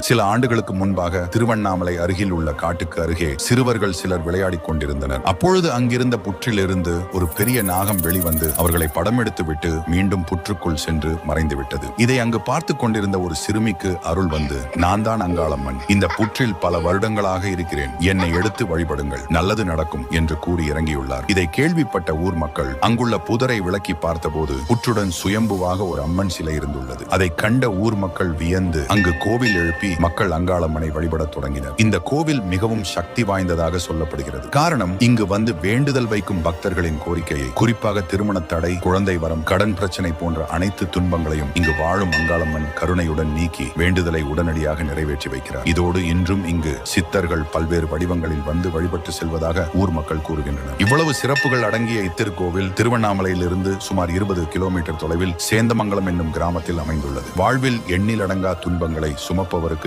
சில ஆண்டுகளுக்கு முன்பாக திருவண்ணாமலை அருகில் உள்ள காட்டுக்கு அருகே சிறுவர்கள் சிலர் விளையாடிக் கொண்டிருந்தனர். அப்பொழுது அங்கிருந்த புற்றிலிருந்து ஒரு பெரிய நாகம் வெளிவந்து அவர்களை படம் எடுத்துவிட்டு மீண்டும் புற்றுக்குள் சென்று மறைந்து விட்டது இதை அங்கு பார்த்து கொண்டிருந்த ஒரு சிறுமிக்கு அருள் வந்து நான் தான் அங்காளம்மன். இந்த புற்றில் பல வருடங்களாக இருக்கிறேன். என்னை எடுத்து வழிபடுங்கள். நல்லது நடக்கும் என்று கூறி இறங்கியுள்ளார். இதை கேள்விப்பட்ட ஊர் மக்கள் அங்குள்ள புதரை விளக்கி பார்த்தபோது புற்றுடன் சுயம்புவாக ஒரு அம்மன் சிலை இருந்துள்ளது. அதை கண்ட ஊர் மக்கள் வியந்து அங்கு கோவில் எழுப்பி மக்கள் அங்காளம்மனை வழிபடத் தொடங்கினர். இந்த கோவில் மிகவும் சக்தி வாய்ந்ததாக சொல்லப்படுகிறது. காரணம் இங்கு வந்து வேண்டுதல் வைக்கும் பக்தர்களின் கோரிக்கையை குறிப்பாக திருமண தடை குழந்தை வரம் கடன் பிரச்சனை போன்ற அனைத்து துன்பங்களையும் இங்கு வாழும் அங்காளம்மன் கருணையுடன் நீக்கி வேண்டுதலை உடனடியாக நிறைவேற்றி வைக்கிறார். இதோடு இன்றும் இங்கு சித்தர்கள் பல்வேறு வடிவங்களில் வந்து வழிபட்டு செல்வதாக ஊர் மக்கள் கூறுகின்றனர். இவ்வளவு சிறப்புகள் அடங்கிய இத்திருக்கோவில் திருவண்ணாமலையிலிருந்து சுமார் இருபது கிலோமீட்டர் தொலைவில் சேந்தமங்கலம் என்னும் கிராமத்தில் அமைந்துள்ளது. வாழ்வில் எண்ணிலடங்கா துன்பங்களை சுமப்பவருக்கு